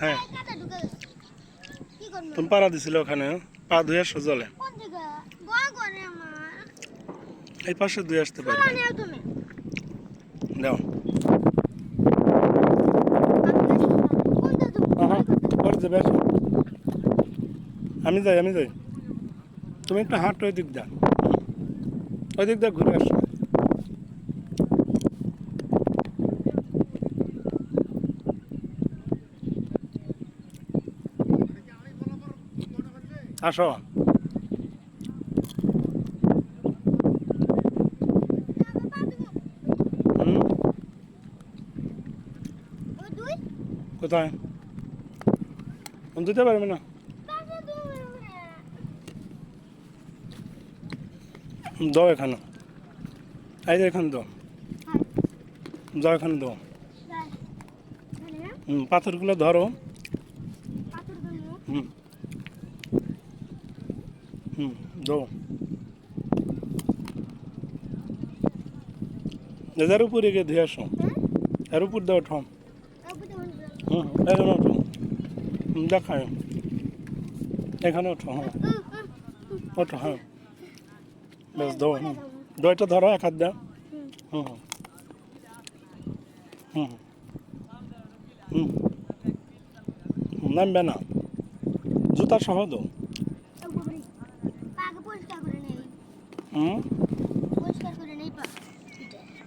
হ্যাঁ। তুমি পাড়া দিছিলে ওখানে, পা ধুয়ে আসো জলে। এই পাশে ধুয়ে আসতে দাও পরে আসো। আমি যাই আমি যাই। তুমি একটু হাঁটো ওই দিক দা ওই দিক দা ঘুরে আসো। আসো। কোথায়? দিতে পারবে না? দাও এখানে। এই যে এখানে দাও। দাও এখানে দাও। হুম পাথরগুলো ধরো। হুম দাও এদের উপরে গিয়ে ধুয়ে আসো এর উপর দাও ঠম হুম এখানে ওঠো দেখায় এখানে ওঠো হ্যাঁ ওঠো হ্যাঁ বেশ দাও হুম দইটা ধরো এক হাত দাও হুম হুম হুম হুম নামবে না জুতা সহ দাও 嗯？